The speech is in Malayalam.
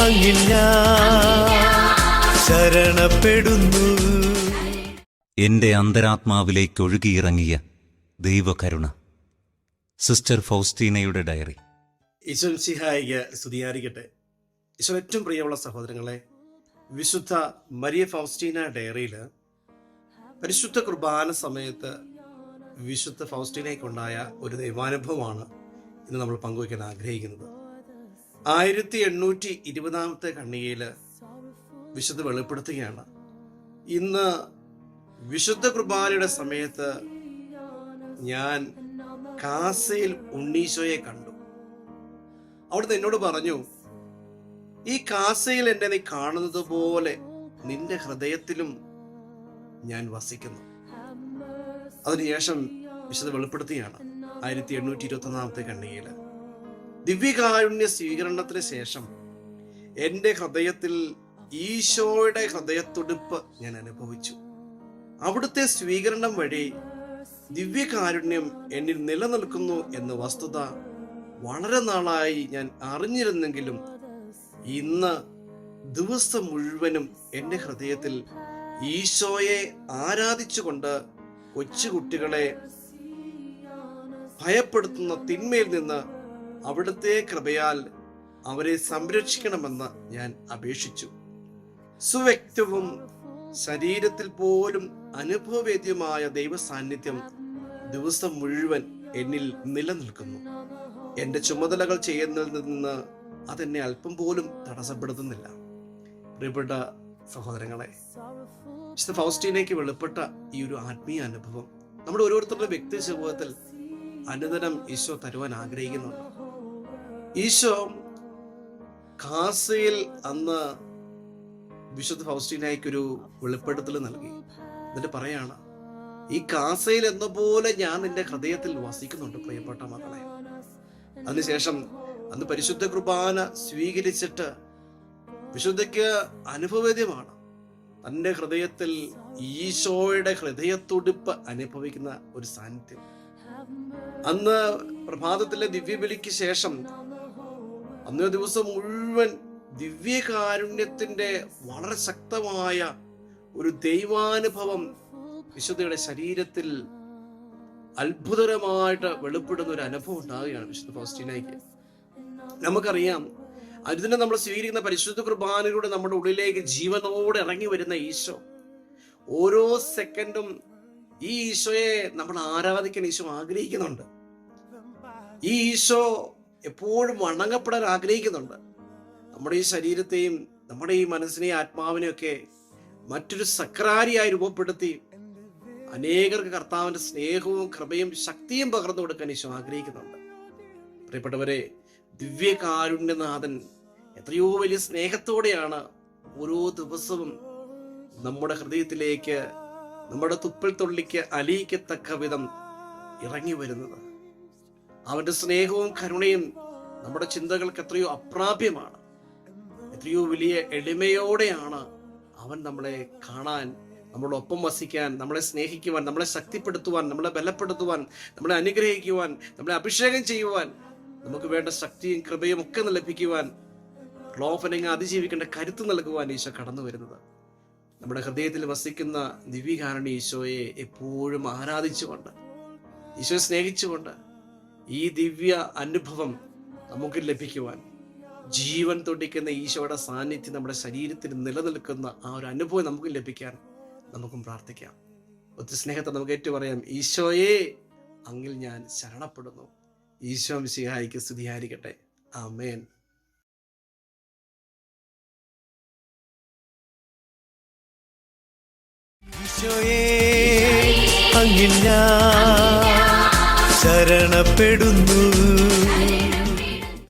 അങ്ങിൽ ഞാൻ ശരണപ്പെടുന്നു. എന്റെ അന്തരാത്മാവിലേക്ക് ഒഴുകിയിറങ്ങിയ ദൈവകരുണ. സിസ്റ്റർ ഫൗസ്റ്റീനയുടെ ഡയറി. ഈശോ സിഹായിക സ്തുതിയായിരിക്കട്ടെ ഈശോ ഏറ്റവും പ്രിയമുള്ള സഹോദരങ്ങളെ വിശുദ്ധ മരിയ ഫൗസ്റ്റീന ഡയറിയിൽ പരിശുദ്ധ കുർബാന സമയത്ത് വിശുദ്ധ ഫൗസ്റ്റീനയ്ക്കുണ്ടായ ഒരു ദൈവാനുഭവമാണ് ഇന്ന് നമ്മൾ പങ്കുവയ്ക്കാൻ ആഗ്രഹിക്കുന്നത്. ആയിരത്തി എണ്ണൂറ്റി ഇരുപതാമത്തെ കണ്ണികയിൽ വിശുദ്ധ വെളിപ്പെടുത്തുകയാണ്. ഇന്ന് വിശുദ്ധ കുർബാനയുടെ സമയത്ത് ഞാൻ കാസയിൽ ഉണ്ണീശോയെ കണ്ടു. അവിടുന്ന് എന്നോട് പറഞ്ഞു ഈ കാസയിൽ എന്നെ നീ കാണുന്നത് പോലെ നിന്റെ ഹൃദയത്തിലും ഞാൻ വസിക്കുന്നു. അതിനുശേഷം വിശുദ്ധ വെളിപ്പെടുത്തിയാണ് ആയിരത്തി എണ്ണൂറ്റി ഇരുപത്തി ഒന്നാമത്തെ കണ്ണികയിൽ. ദിവ്യകാരുണ്യ സ്വീകരണത്തിന് ശേഷം എന്റെ ഹൃദയത്തിൽ ഈശോയുടെ ഹൃദയത്തൊടുപ്പ് ഞാൻ അനുഭവിച്ചു. അവിടുത്തെ സ്വീകരണം വഴി ദിവ്യകാരുണ്യം എന്നിൽ നിലനിൽക്കുന്നു എന്ന വസ്തുത വളരെ നാളായി ഞാൻ അറിഞ്ഞിരുന്നെങ്കിലും ഇന്ന് ദിവസം മുഴുവനും എന്റെ ഹൃദയത്തിൽ ഈശോയെ ആരാധിച്ചുകൊണ്ട് കൊച്ചുകുട്ടികളെ ഭയപ്പെടുത്തുന്ന തിന്മയിൽ നിന്ന് അവിടുത്തെ കൃപയാൽ അവരെ സംരക്ഷിക്കണമെന്ന് ഞാൻ അപേക്ഷിച്ചു. സുവ്യക്തവും ശരീരത്തിൽ പോലും അനുഭവവേദ്യമായ ദൈവസാന്നിധ്യം ദിവസം മുഴുവൻ എന്നിൽ നിലനിൽക്കുന്നു. എന്റെ ചുമതലകൾ ചെയ്യുന്നതിൽ നിന്ന് അതെന്നെ അല്പം പോലും തടസ്സപ്പെടുത്തുന്നില്ല. പ്രിയപ്പെട്ട സഹോദരങ്ങളെ വിശുദ്ധ ഫൗസ്റ്റീനയ്ക്ക് വെളിപ്പെട്ട ഈ ഒരു ആത്മീയ അനുഭവം നമ്മുടെ ഓരോരുത്തരുടെ വ്യക്തി ജീവിതത്തിൽ അനുദിനം ഈശോ തരുവാൻ ആഗ്രഹിക്കുന്നുണ്ട്. ഈശോ ഖാസയിൽ അന്ന് വിശുദ്ധ ഫൗസ്റ്റീനായിക്ക് ഒരു വെളിപ്പെടുത്തൽ നൽകി. എന്നിട്ട് പറയാണ് ഈ കാസയിൽ എന്ന പോലെ ഞാൻ നിന്റെ ഹൃദയത്തിൽ വസിക്കുന്നുണ്ട് പ്രിയപ്പെട്ട മക്കളെ. അതിനുശേഷം അന്ന് പരിശുദ്ധ കുർബാന സ്വീകരിച്ചിട്ട് വിശുദ്ധയ്ക്ക് അനുഭവേദ്യമാണ് തന്റെ ഹൃദയത്തിൽ ഈശോയുടെ ഹൃദയത്തുടിപ്പ് അനുഭവിക്കുന്ന ഒരു സാന്നിധ്യം. അന്ന് പ്രഭാതത്തിലെ ദിവ്യബലിക്ക് ശേഷം അന്നേ ദിവസം മുഴുവൻ ദിവ്യകാരുണ്യത്തിന്റെ വളരെ ശക്തമായ ഒരു ദൈവാനുഭവം വിശുദ്ധയുടെ ശരീരത്തിൽ അത്ഭുതകരമായിട്ട് വെളിപ്പെടുന്ന ഒരു അനുഭവം ഉണ്ടാവുകയാണ് വിശുദ്ധ ഫൗസ്റ്റീനയ്ക്ക്. നമുക്കറിയാം അതിനെ നമ്മൾ സ്വീകരിക്കുന്ന പരിശുദ്ധ കുർബാനയിലൂടെ നമ്മുടെ ഉള്ളിലേക്ക് ജീവനോടെ ഇറങ്ങി വരുന്ന ഈശോ. ഓരോ സെക്കൻഡും ഈ ഈശോയെ നമ്മൾ ആരാധിക്കാൻ ഈശോ ആഗ്രഹിക്കുന്നുണ്ട്. ഈ ഈശോ എപ്പോഴും വണങ്ങപ്പെടാൻ ആഗ്രഹിക്കുന്നുണ്ട്. നമ്മുടെ ഈ ശരീരത്തെയും നമ്മുടെ ഈ മനസ്സിനെയും ആത്മാവിനെയൊക്കെ മറ്റൊരു സക്രാരിയായി രൂപപ്പെടുത്തി അനേകർക്ക് കർത്താവിന്റെ സ്നേഹവും കൃപയും ശക്തിയും പകർന്നു കൊടുക്കാൻ ഈശോ ആഗ്രഹിക്കുന്നുണ്ട്. പ്രിയപ്പെട്ടവരെ ദിവ്യകാരുണ്യനാഥൻ എത്രയോ വലിയ സ്നേഹത്തോടെയാണ് ഓരോ ദിവസവും നമ്മുടെ ഹൃദയത്തിലേക്ക് നമ്മുടെ തുപ്പൽ തുള്ളിക്ക് അലിയിക്കത്തക്ക വിധം ഇറങ്ങി വരുന്നത്. അവന്റെ സ്നേഹവും കരുണയും നമ്മുടെ ചിന്തകൾക്ക് എത്രയോ അപ്രാപ്യമാണ്. എത്രയോ വലിയ എളിമയോടെയാണ് അവൻ നമ്മളെ കാണാൻ നമ്മളൊപ്പം വസിക്കാൻ നമ്മളെ സ്നേഹിക്കുവാൻ നമ്മളെ ശക്തിപ്പെടുത്തുവാൻ നമ്മളെ ബലപ്പെടുത്തുവാൻ നമ്മളെ അനുഗ്രഹിക്കുവാൻ നമ്മളെ അഭിഷേകം ചെയ്യുവാൻ നമുക്ക് വേണ്ട ശക്തിയും കൃപയും ഒക്കെ ലഭിക്കുവാൻ ക്ലോഫനിങ് അതിജീവിക്കേണ്ട കരുത്ത് നൽകുവാൻ ഈശോ കടന്നു വരുന്നത്. നമ്മുടെ ഹൃദയത്തിൽ വസിക്കുന്ന ദിവ്യകാരണി ഈശോയെ എപ്പോഴും ആരാധിച്ചുകൊണ്ട് ഈശോയെ സ്നേഹിച്ചുകൊണ്ട് ഈ ദിവ്യ അനുഭവം നമുക്ക് ലഭിക്കുവാൻ ജീവൻ തൊടിക്കുന്ന ഈശോയുടെ സാന്നിധ്യം നമ്മുടെ ശരീരത്തിൽ നിലനിൽക്കുന്ന ആ ഒരു അനുഭവം നമുക്ക് ലഭിക്കാൻ നമുക്കും പ്രാർത്ഥിക്കാം. ഒത്തിരി സ്നേഹത്തെ നമുക്ക് ഏറ്റു പറയാം ഈശോയെ അങ്ങിൽ ഞാൻ ശരണപ്പെടുന്നു. ഈശോ മിശിഹായിക്ക് സ്തുതിയായിരിക്കട്ടെ. ആമേൻ. ഈശോയേ അങ്ങിൽ ഞാൻ ശരണപ്പെടുന്നു.